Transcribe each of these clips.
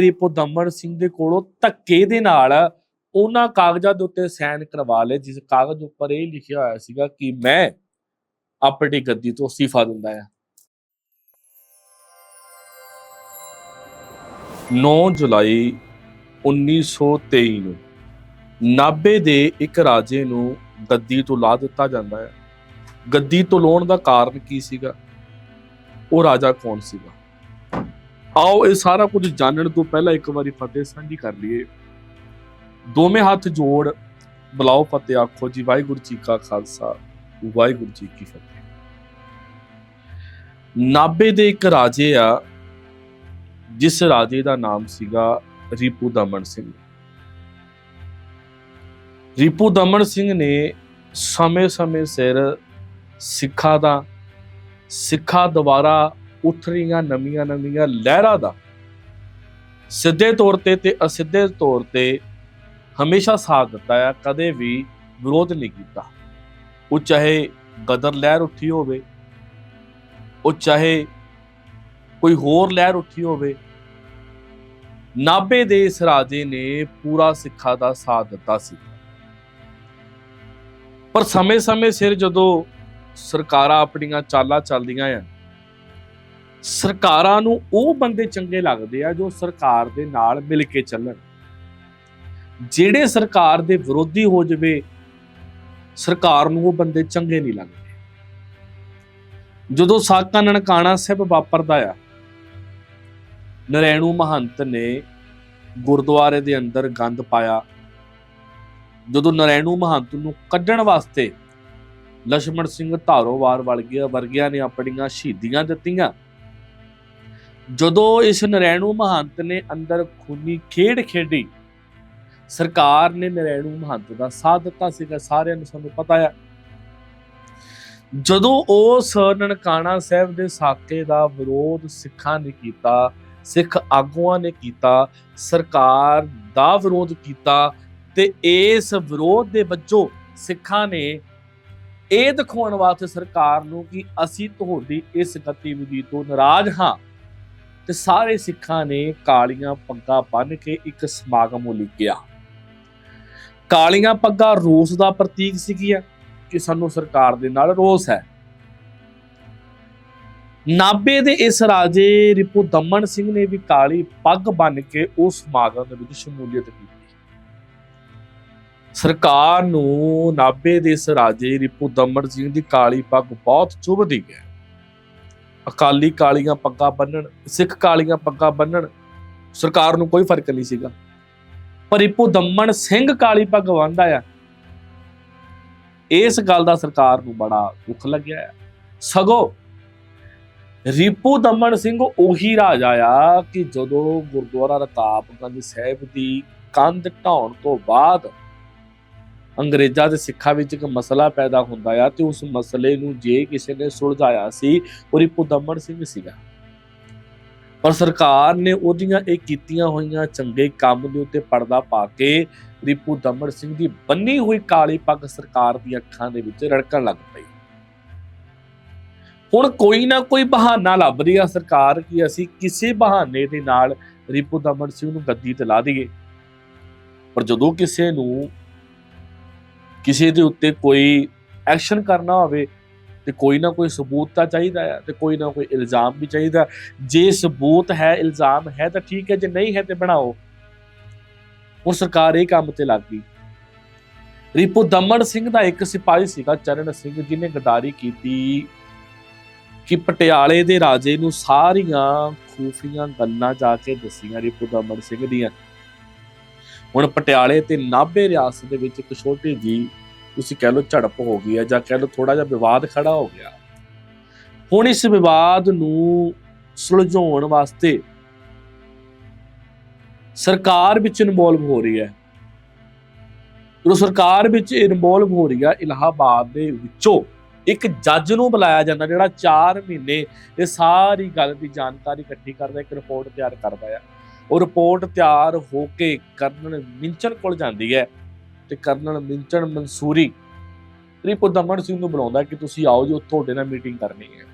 ਰਿਪੋ ਦਮਨ ਸਿੰਘ ਦੇ ਕੋਲੋਂ ਧੱਕੇ ਦੇ ਨਾਲ ਉਹਨਾਂ ਕਾਗਜ਼ਾਂ ਦੇ ਉੱਤੇ ਸਾਈਨ ਕਰਵਾ ਲਏ, ਜਿਸ ਕਾਗਜ਼ ਉੱਪਰ ਇਹ ਲਿਖਿਆ ਹੋਇਆ ਸੀਗਾ ਕਿ ਮੈਂ ਆਪਣੀ ਗੱਦੀ ਤੋਂ ਅਸਤੀਫਾ ਦਿੰਦਾ ਆ 9 ਜੁਲਾਈ 1923 ਨੂੰ ਨਾਬੇ ਦੇ ਇੱਕ ਰਾਜੇ ਨੂੰ ਗੱਦੀ ਤੋਂ ਲਾ ਦਿੱਤਾ ਜਾਂਦਾ ਹੈ। ਗੱਦੀ ਤੋਂ ਲਾਉਣ ਦਾ ਕਾਰਨ ਕੀ ਸੀਗਾ? ਉਹ ਰਾਜਾ ਕੌਣ ਸੀਗਾ? ਆਓ ਇਹ ਸਾਰਾ ਕੁਝ ਜਾਣਨ ਤੋਂ ਪਹਿਲਾਂ ਇੱਕ ਵਾਰੀ ਫਤਿਹ ਸਾਂਝੀ ਕਰ ਲਈਏ। ਦੋਵੇਂ ਹੱਥ ਜੋੜ ਬੁਲਾਓ ਫਤਿਹ, ਆਖੋ ਜੀ, ਵਾਹਿਗੁਰੂ ਜੀ ਕਾ ਖਾਲਸਾ, ਵਾਹਿਗੁਰੂ ਜੀ ਕੀ ਫਤਿਹ। ਨਾਬੇ ਦੇ ਇੱਕ ਰਾਜੇ ਆ, ਜਿਸ ਰਾਜੇ ਦਾ ਨਾਮ ਸੀਗਾ ਰੀਪੂ ਦਮਨ ਸਿੰਘ। ਰੀਪੂ ਦਮਨ ਸਿੰਘ ਨੇ ਸਮੇਂ-ਸਮੇਂ ਸਿਰ ਸਿੱਖਾਂ ਦਾ ਸਿੱਖਾਂ ਦੁਆਰਾ ਉੱਠ ਰਹੀਆਂ ਨਵੀਆਂ-ਨਵੀਆਂ ਲਹਿਰਾਂ ਦਾ। ਸਿੱਧੇ ਤੌਰ ਤੇ ਤੇ ਅਸਿੱਧੇ ਤੌਰ ਤੇ ਹਮੇਸ਼ਾ ਸਾਥ ਦਿੱਤਾ ਹੈ ਕਦੇ ਵੀ ਵਿਰੋਧ ਨਹੀਂ ਕੀਤਾ। ਉਹ ਚਾਹੇ ਗਦਰ ਲਹਿਰ ਉੱਠੀ ਹੋਵੇ, ਉਹ ਚਾਹੇ ਕੋਈ ਹੋਰ ਲਹਿਰ ਉੱਠੀ ਹੋਵੇ ਨਾਬੇ ਦੇ ਇਸ ਰਾਜੇ ਨੇ ਪੂਰਾ ਸਿੱਖਾਂ ਦਾ ਸਾਥ ਦਿੱਤਾ ਸੀ। ਪਰ ਸਮੇਂ-ਸਮੇਂ ਸਿਰ ਜਦੋਂ ਸਰਕਾਰਾਂ ਆਪਣੀਆਂ ਚਾਲਾਂ ਚੱਲਦੀਆਂ ਆ ਸਰਕਾਰਾਂ ਨੂੰ ਉਹ ਬੰਦੇ ਚੰਗੇ ਲੱਗਦੇ ਆ ਜੋ ਸਰਕਾਰ ਦੇ ਨਾਲ ਮਿਲ ਕੇ ਚੱਲਣ। ਜਿਹੜੇ ਸਰਕਾਰ ਦੇ ਵਿਰੋਧੀ ਹੋ ਜਵੇ, ਸਰਕਾਰ ਨੂੰ ਉਹ ਬੰਦੇ ਚੰਗੇ ਨਹੀਂ ਲੱਗਦੇ। ਜਦੋਂ ਸਾਕਾ ਨਨਕਾਣਾ ਸਾਹਿਬ ਵਾਪਰਦਾ ਆ, ਨਰੈਣੂ ਮਹੰਤ ਨੇ ਗੁਰਦੁਆਰੇ ਦੇ ਅੰਦਰ ਗੰਦ ਪਾਇਆ। ਜਦੋਂ ਨਰੈਣੂ ਮਹੰਤ ਨੂੰ ਕੱਢਣ ਵਾਸਤੇ ਲక్ష్మణ ਸਿੰਘ ਧਾਰੋਵਾਰ ਵਰਗਿਆਂ ਨੇ ਆਪਣੀਆਂ ਸ਼ਹੀਦੀਆਂ ਦਿੱਤੀਆਂ ਜਦੋਂ ਇਸ ਨਰੈਣੂ ਮਹੰਤ ਨੇ ਅੰਦਰ ਖੂਨੀ ਖੇਡ ਖੇਡੀ, ਸਰਕਾਰ ਨੇ ਨਰੈਣੂ ਮਹੰਤ ਦਾ ਸਾਥ ਦਿੱਤਾ ਸੀਗਾ, ਸਾਰਿਆਂ ਨੂੰ ਸਾਨੂੰ ਪਤਾ ਆ। ਜਦੋਂ ਉਸ ਨਨਕਾਣਾ ਸਾਹਿਬ ਦੇ ਸਾਕੇ ਦਾ ਵਿਰੋਧ ਸਿੱਖਾਂ ਨੇ ਕੀਤਾ, ਸਿੱਖ ਆਗੂਆਂ ਨੇ ਕੀਤਾ, ਸਰਕਾਰ ਦਾ ਵਿਰੋਧ ਕੀਤਾ ਤੇ ਇਸ ਵਿਰੋਧ ਦੇ ਵਜੋਂ ਸਿੱਖਾਂ ਨੇ ਇਹ ਦਿਖਾਉਣ ਵਾਸਤੇ ਸਰਕਾਰ ਨੂੰ ਕਿ ਅਸੀਂ ਤੁਹਾਡੀ ਇਸ ਗਤੀਵਿਧੀ ਤੋਂ ਨਾਰਾਜ਼ ਹਾਂ। ਤੇ ਸਾਰੇ ਸਿੱਖਾਂ ਨੇ ਕਾਲੀਆਂ ਪੱਗਾਂ ਬੰਨ੍ਹ ਕੇ ਇੱਕ ਸਮਾਗਮ ਉਲੀਕਿਆ ਕਾਲੀਆਂ ਪੱਗਾਂ ਰੋਸ ਦਾ ਪ੍ਰਤੀਕ ਸੀਗੀਆਂ ਕਿ ਸਾਨੂੰ ਸਰਕਾਰ ਦੇ ਨਾਲ ਰੋਸ ਹੈ। ਨਾਬੇ ਦੇ ਇਸ ਰਾਜੇ ਰਿਪੂ ਦਮਨ ਸਿੰਘ ਨੇ ਵੀ ਕਾਲੀ ਪੱਗ ਬੰਨ੍ਹ ਕੇ ਉਸ ਸਮਾਗਮ ਦੇ ਵਿੱਚ ਸ਼ਮੂਲੀਅਤ ਕੀਤੀ। ਸਰਕਾਰ ਨੂੰ ਨਾਬੇ ਦੇ ਇਸ ਰਾਜੇ ਰਿਪੂ ਦਮਨ ਸਿੰਘ ਦੀ ਕਾਲੀ ਪੱਗ ਬਹੁਤ ਚੁਭਦੀ ਹੈ। ਅਕਾਲੀ ਕਾਲੀਆਂ ਪੱਗਾਂ ਬੰਨਣ, ਸਿੱਖ ਕਾਲੀਆਂ ਪੱਗਾਂ ਬੰਨਣ, ਸਰਕਾਰ ਨੂੰ ਕੋਈ ਫ਼ਰਕ ਨਹੀਂ ਸੀਗਾ। ਪਰ ਰਿਪੂ ਦਮਨ ਸਿੰਘ ਕਾਲੀ ਪੱਗ ਬੰਨਦਾ ਆ। ਇਸ ਗੱਲ ਦਾ ਸਰਕਾਰ ਨੂੰ ਬੜਾ ਦੁੱਖ ਲੱਗਿਆ ਹੈ ਸਗੋਂ ਰਿਪੂ ਦਮਨ ਸਿੰਘ ਉਹੀ ਰਾਜਾ ਆ ਕਿ ਜਦੋਂ ਗੁਰਦੁਆਰਾ ਰਤਾਬਗੰਜ ਸਾਹਿਬ ਦੀ ਕੰਧ ਢਾਉਣ ਤੋਂ ਬਾਅਦ ਅੰਗਰੇਜ਼ਾਂ ਤੇ ਸਿੱਖਾਂ ਵਿੱਚ ਇੱਕ ਮਸਲਾ ਪੈਦਾ ਹੁੰਦਾ ਆ ਤੇ ਉਸ ਮਸਲੇ ਨੂੰ ਜੇ ਕਿਸੇ ਨੇ ਸੁਲਝਾਇਆ ਸੀ ਉਹ ਰੀਪੂ ਦਮਨ ਸਿੰਘ ਸੀਗਾ। ਪਰ ਸਰਕਾਰ ਨੇ ਉਹਦੀਆਂ ਇਹ ਕੀਤੀਆਂ ਹੋਈਆਂ ਚੰਗੇ ਕੰਮ ਦੇ ਉੱਤੇ ਪਰਦਾ ਪਾ ਕੇ ਰਿਪੂ ਦਮਨ ਸਿੰਘ ਦੀ ਬੰਨੀ ਹੋਈ ਕਾਲੀ ਪੱਗ ਸਰਕਾਰ ਦੀਆਂ ਅੱਖਾਂ ਦੇ ਵਿੱਚ ਰੜਕਣ ਲੱਗ ਪਈ। ਹੁਣ ਕੋਈ ਨਾ ਕੋਈ ਬਹਾਨਾ ਲੱਭ ਰਹੀ ਆ ਸਰਕਾਰ ਕਿ ਅਸੀਂ ਕਿਸੇ ਬਹਾਨੇ ਦੇ ਨਾਲ ਰਿਪੂ ਦਮਨ ਸਿੰਘ ਨੂੰ ਗੱਦੀ ਤੇ ਲਾ ਦਈਏ। ਪਰ ਜਦੋਂ ਕਿਸੇ ਨੂੰ ਕਿਸੇ ਦੇ ਉੱਤੇ ਕੋਈ ਐਕਸ਼ਨ ਕਰਨਾ ਹੋਵੇ ਤੇ ਕੋਈ ਨਾ ਕੋਈ ਸਬੂਤ ਤਾਂ ਚਾਹੀਦਾ ਹੈ ਤੇ ਕੋਈ ਨਾ ਕੋਈ ਇਲਜ਼ਾਮ ਵੀ ਚਾਹੀਦਾ ਜੇ ਸਬੂਤ ਹੈ, ਇਲਜ਼ਾਮ ਹੈ ਤਾਂ ਠੀਕ ਹੈ, ਜੇ ਨਹੀਂ ਹੈ ਤੇ ਬਣਾਓ। ਹੁਣ ਸਰਕਾਰ ਇਹ ਕੰਮ ਤੇ ਲੱਗ ਗਈ। ਰਿਪੂ ਦਮਨ ਸਿੰਘ ਦਾ ਇੱਕ ਸਿਪਾਹੀ ਸੀਗਾ, ਚਰਨ ਸਿੰਘ, ਜਿਹਨੇ ਗਦਾਰੀ ਕੀਤੀ ਕਿ ਪਟਿਆਲੇ ਦੇ ਰਾਜੇ ਨੂੰ ਸਾਰੀਆਂ ਖੂਫੀਆਂ ਗੱਲਾਂ ਜਾ ਕੇ ਦੱਸੀਆਂ ਰਿਪੂ ਦਮਨ ਸਿੰਘ ਦੀਆਂ। ਹੁਣ ਪਟਿਆਲੇ ਤੇ ਨਾਭੇ ਰਿਆਸਤ ਦੇ ਵਿੱਚ ਇੱਕ ਛੋਟੀ ਜੀ ਤੁਸੀਂ ਕਹਿ ਲਓ ਝੜਪ ਹੋ ਗਈ ਹੈ ਜਾਂ ਕਹਿ ਲਓ ਥੋੜਾ ਜਿਹਾ ਵਿਵਾਦ ਖੜਾ ਹੋ ਗਿਆ। ਹੁਣ ਇਸ ਵਿਵਾਦ ਨੂੰ ਸੁਲਝਾਉਣ ਵਾਸਤੇ ਸਰਕਾਰ ਵਿੱਚ ਇਨਵੋਲਵ ਹੋ ਰਹੀ ਹੈ। ਜਦੋਂ ਸਰਕਾਰ ਵਿੱਚ ਇਨਵੋਲਵ ਹੋ ਰਹੀ ਹੈ ਇਲਾਹਾਬਾਦ ਦੇ ਵਿੱਚੋਂ ਇੱਕ ਜੱਜ ਨੂੰ ਬੁਲਾਇਆ ਜਾਂਦਾ ਜਿਹੜਾ 4 ਮਹੀਨੇ ਇਹ ਸਾਰੀ ਗੱਲ ਦੀ ਜਾਣਕਾਰੀ ਇਕੱਠੀ ਕਰਦਾ, ਇੱਕ ਰਿਪੋਰਟ ਤਿਆਰ ਕਰਦਾ ਹੈ ਉਹ ਰਿਪੋਰਟ ਤਿਆਰ ਹੋ ਕੇ ਕਰਨਲ ਮਿੰਚਨ ਕੋਲ ਜਾਂਦੀ ਹੈ ਤੇ colonel Minchin Mussoorie Ripudaman Singh ਨੂੰ ਬੁਲਾਉਂਦਾ ਕਿ ਤੁਸੀਂ ਆਓ ਜੀ ਤੁਹਾਡੇ ਨਾਲ ਮੀਟਿੰਗ ਕਰਨੀ ਹੈ।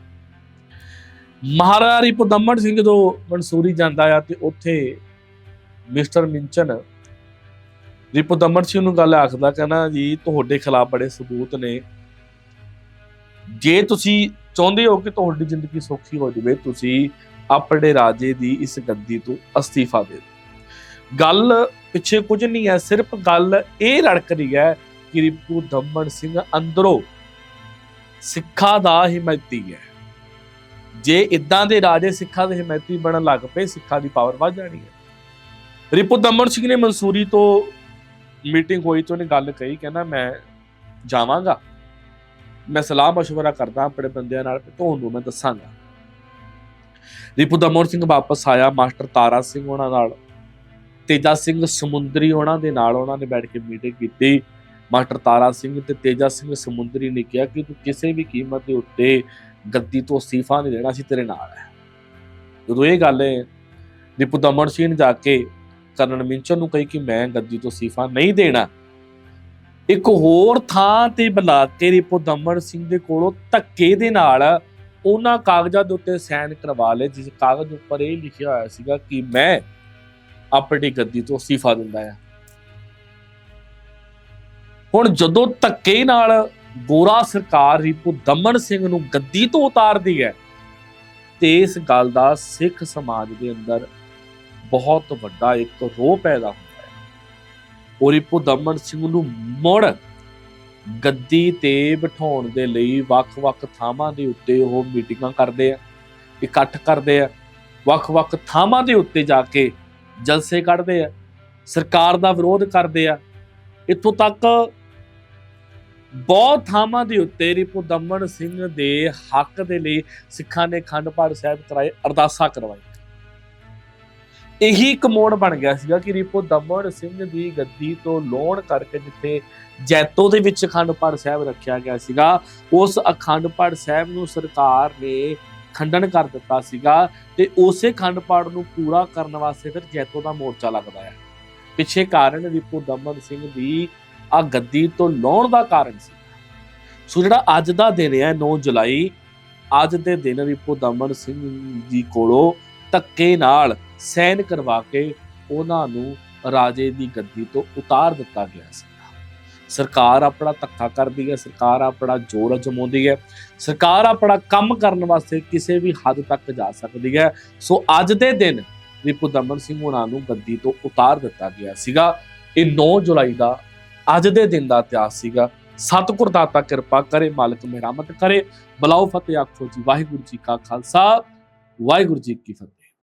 ਮਹਾਰਾਜਾ ਰਿਪੂ ਦਮਨ ਸਿੰਘ ਜਦੋਂ ਮਨਸੂਰੀ ਜਾਂਦਾ ਆ ਤੇ ਉੱਥੇ ਮਿਸਟਰ ਮਿੰਚਨ ਰਿਪੋ ਰਿਪੁਦਮਨ ਸਿੰਘ ਨੂੰ ਗੱਲ ਆਖਦਾ, ਕਹਿੰਦਾ ਜੀ, ਤੁਹਾਡੇ ਖਿਲਾਫ ਬੜੇ ਸਬੂਤ ਨੇ। ਜੇ ਤੁਸੀਂ ਚਾਹੁੰਦੇ ਹੋ ਕਿ ਤੁਹਾਡੀ ਜ਼ਿੰਦਗੀ ਸੌਖੀ ਹੋ ਜਾਵੇ, ਤੁਸੀਂ ਆਪਣੇ ਰਾਜੇ ਦੀ ਇਸ ਗੱਦੀ ਤੋਂ ਅਸਤੀਫਾ ਦੇ ਦਿਓ ਗੱਲ ਪਿੱਛੇ ਕੁਝ ਨਹੀਂ ਹੈ ਸਿਰਫ ਗੱਲ ਇਹ ਰੜਕ ਰਹੀ ਹੈ ਕਿ ਰਿਪੂ ਦਮਨ ਸਿੰਘ ਅੰਦਰੋਂ ਸਿੱਖਾਂ ਦਾ ਹਿਮਾਇਤੀ ਹੈ ਜੇ ਇਦਾਂ ਦੇ ਰਾਜੇ ਸਿੱਖਾਂ ਦੇ ਹਿਮਾਇਤੀ ਬਣਨ ਲੱਗ ਪਏ ਸਿੱਖਾਂ ਦੀ ਪਾਵਰ ਵੱਧ ਜਾਣੀ ਹੈ ਰਿਪੂ ਦਮਨ ਸਿੰਘ ਨੇ ਮਨਸੂਰੀ ਤੋਂ ਮੀਟਿੰਗ ਹੋਈ ਤੋਂ ਨੇ ਗੱਲ ਕਹੀ ਕਹਿੰਦਾ ਮੈਂ ਜਾਵਾਂਗਾ ਮੈਂ ਸਲਾਹ مشورہ ਕਰਦਾ ਆਪਣੇ ਬੰਦਿਆਂ ਨਾਲ ਤੇ ਤੁਹਾਨੂੰ ਮੈਂ ਦੱਸਾਂਗਾ ਰਿਪੂ ਦਮਨ ਸਿੰਘ ਵਾਪਸ ਆਇਆ, ਮਾਸਟਰ ਤਾਰਾ ਸਿੰਘ ਉਹਨਾਂ ਨਾਲ ਤੇਜਾ ਸਿੰਘ ਸਮੁੰਦਰੀ ਉਹਨਾਂ ਦੇ ਨਾਲ ਉਹਨਾਂ ਨੇ ਬੈਠ ਕੇ ਮੀਟਿੰਗ ਕੀਤੀ। ਮਾਸਟਰ ਤਾਰਾ ਸਿੰਘ ਤੇ ਤੇਜਾ ਸਿੰਘ ਸਮੁੰਦਰੀ ਨੇ ਕਿਹਾ ਕਿ ਤੂੰ ਕਿਸੇ ਵੀ ਕੀਮਤ ਦੇ ਉੱਤੇ ਗੱਦੀ ਤੋਂ ਅਸਤੀਫਾ ਨਹੀਂ ਦੇਣਾ ਸੀ ਤੇਰੇ ਨਾਲ ਹੈ। ਜਦੋਂ ਇਹ ਗੱਲ ਹੈ ਰਿਪੂ ਦਮਨ ਸਿੰਘ ਨੇ ਜਾ ਕੇ ਕਰਨ ਮਿੰਚਨ ਨੂੰ ਕਹੀ ਕਿ ਮੈਂ ਗੱਦੀ ਤੋਂ ਅਸਤੀਫਾ ਨਹੀਂ ਦੇਣਾ। ਇੱਕ ਹੋਰ ਥਾਂ ਤੇ ਬੁਲਾ ਕੇ ਰਿਪੂ ਦਮਨ ਸਿੰਘ ਦੇ ਕੋਲੋਂ ਧੱਕੇ ਦੇ ਨਾਲ ਉਹਨਾਂ ਕਾਗਜ਼ਾਂ ਦੇ ਉੱਤੇ ਸਾਈਨ ਕਰਵਾ ਲਏ, ਜਿਸ ਕਾਗਜ਼ ਉੱਪਰ ਇਹ ਲਿਖਿਆ ਹੋਇਆ ਸੀਗਾ ਕਿ ਮੈਂ ਆਪਣੀ ਗੱਦੀ ਤੋਂ ਅਸਤੀਫਾ ਦਿੰਦਾ ਆ ਹੁਣ ਜਦੋਂ ਧੱਕੇ ਨਾਲ ਗੋਰਾ ਸਰਕਾਰ ਰਿਪੂ ਦਮਨ ਸਿੰਘ ਨੂੰ ਗੱਦੀ ਤੋਂ ਉਤਾਰਦੀ ਹੈ, ਤੇ ਇਸ ਗੱਲ ਦਾ ਸਿੱਖ ਸਮਾਜ ਦੇ ਅੰਦਰ ਬਹੁਤ ਵੱਡਾ ਇੱਕ ਰੋਹ ਪੈਦਾ ਹੁੰਦਾ ਹੈ। ਔਰ ਰਿਪੂ ਦਮਨ ਸਿੰਘ ਨੂੰ ਮੁੜ ਗੱਦੀ ਤੇ ਬਿਠਾਉਣ ਦੇ ਲਈ ਵੱਖ-ਵੱਖ ਥਾਵਾਂ ਦੇ ਉੱਤੇ ਉਹ ਮੀਟਿੰਗਾਂ ਕਰਦੇ ਆ, ਇਕੱਠ ਕਰਦੇ ਆ, ਵੱਖ-ਵੱਖ ਥਾਵਾਂ ਦੇ ਉੱਤੇ ਜਾ ਕੇ ਜਲਸੇ ਕੱਢਦੇ ਆ, ਸਰਕਾਰ ਦਾ ਵਿਰੋਧ ਕਰਦੇ ਆ। ਇੱਥੋਂ ਤੱਕ ਬਹੁਤ ਥਾਵਾਂ ਦੇ ਉੱਤੇ ਰਿਪੂ ਦਮਨ ਸਿੰਘ ਦੇ ਹੱਕ ਦੇ ਲਈ ਸਿੱਖਾਂ ਨੇ ਖੰਡ ਪਾਠ ਸਾਹਿਬ ਕਰਾਏ, ਅਰਦਾਸਾਂ ਕਰਵਾਈ ਇਹੀ ਇੱਕ ਮੋੜ ਬਣ ਗਿਆ ਸੀਗਾ ਕਿ ਰਿਪੂ ਦਮਨ ਸਿੰਘ ਦੀ ਗੱਦੀ ਤੋਂ ਲੋਣ ਕਰਕੇ ਜਿੱਥੇ ਜੈਤੋ ਦੇ ਵਿੱਚ ਅਖੰਡ ਪਾਠ ਸਾਹਿਬ ਰੱਖਿਆ ਗਿਆ ਸੀਗਾ, ਉਸ ਅਖੰਡ ਪਾਠ ਸਾਹਿਬ ਨੂੰ ਸਰਕਾਰ ਨੇ ਖੰਡਨ ਕਰ ਦਿੱਤਾ ਸੀਗਾ ਤੇ ਉਸੇ ਖੰਡ ਪਾਠ ਨੂੰ ਪੂਰਾ ਕਰਨ ਵਾਸਤੇ ਫਿਰ ਜੈਤੋ ਦਾ ਮੋਰਚਾ ਲੱਗਦਾ ਹੈ ਪਿੱਛੇ ਕਾਰਨ ਰਿਪੂ ਦਮਨ ਸਿੰਘ ਦੀ ਆ ਗੱਦੀ ਤੋਂ ਲਾਉਣ ਦਾ ਕਾਰਨ ਸੀ। ਸੋ ਜਿਹੜਾ ਅੱਜ ਦਾ ਦਿਨ ਹੈ 9 ਜੁਲਾਈ, ਅੱਜ ਦੇ ਦਿਨ ਰਿਪੂ ਦਮਨ ਸਿੰਘ ਜੀ ਕੋਲੋਂ ਧੱਕੇ ਨਾਲ ਸੈਨ ਕਰਵਾ ਕੇ ਉਹਨਾਂ ਨੂੰ ਰਾਜੇ ਦੀ ਗੱਦੀ ਤੋਂ ਉਤਾਰ ਦਿੱਤਾ ਗਿਆ ਸੀ। ਸਰਕਾਰ ਆਪਣਾ ਧੱਕਾ ਕਰਦੀ ਹੈ, ਸਰਕਾਰ ਆਪਣਾ ਜ਼ੋਰ ਅਜਮਾਉਂਦੀ ਹੈ, ਸਰਕਾਰ ਆਪਣਾ ਕੰਮ ਕਰਨ ਵਾਸਤੇ ਕਿਸੇ ਵੀ ਹੱਦ ਤੱਕ ਜਾ ਸਕਦੀ ਹੈ। ਸੋ ਅੱਜ ਦੇ ਦਿਨ ਰਿਪੂ ਦਮਨ ਸਿੰਘ ਉਹਨਾਂ ਨੂੰ ਗੱਦੀ ਤੋਂ ਉਤਾਰ ਦਿੱਤਾ ਗਿਆ ਸੀਗਾ। ਇਹ 9 ਜੁਲਾਈ ਦਾ ਅੱਜ ਦੇ ਦਿਨ ਦਾ ਇਤਿਹਾਸ ਸੀਗਾ। ਸਤਿਗੁਰ ਦਾਤਾ ਕਿਰਪਾ ਕਰੇ, ਮਾਲਕ ਮਿਹਰਮਤ ਕਰੇ। ਬਲਾਓ ਫਤਿਹ ਆਖੋ ਜੀ, ਵਾਹਿਗੁਰੂ ਜੀ ਕਾ ਖਾਲਸਾ, ਵਾਹਿਗੁਰੂ ਜੀ ਕੀ ਫਤਿਹ।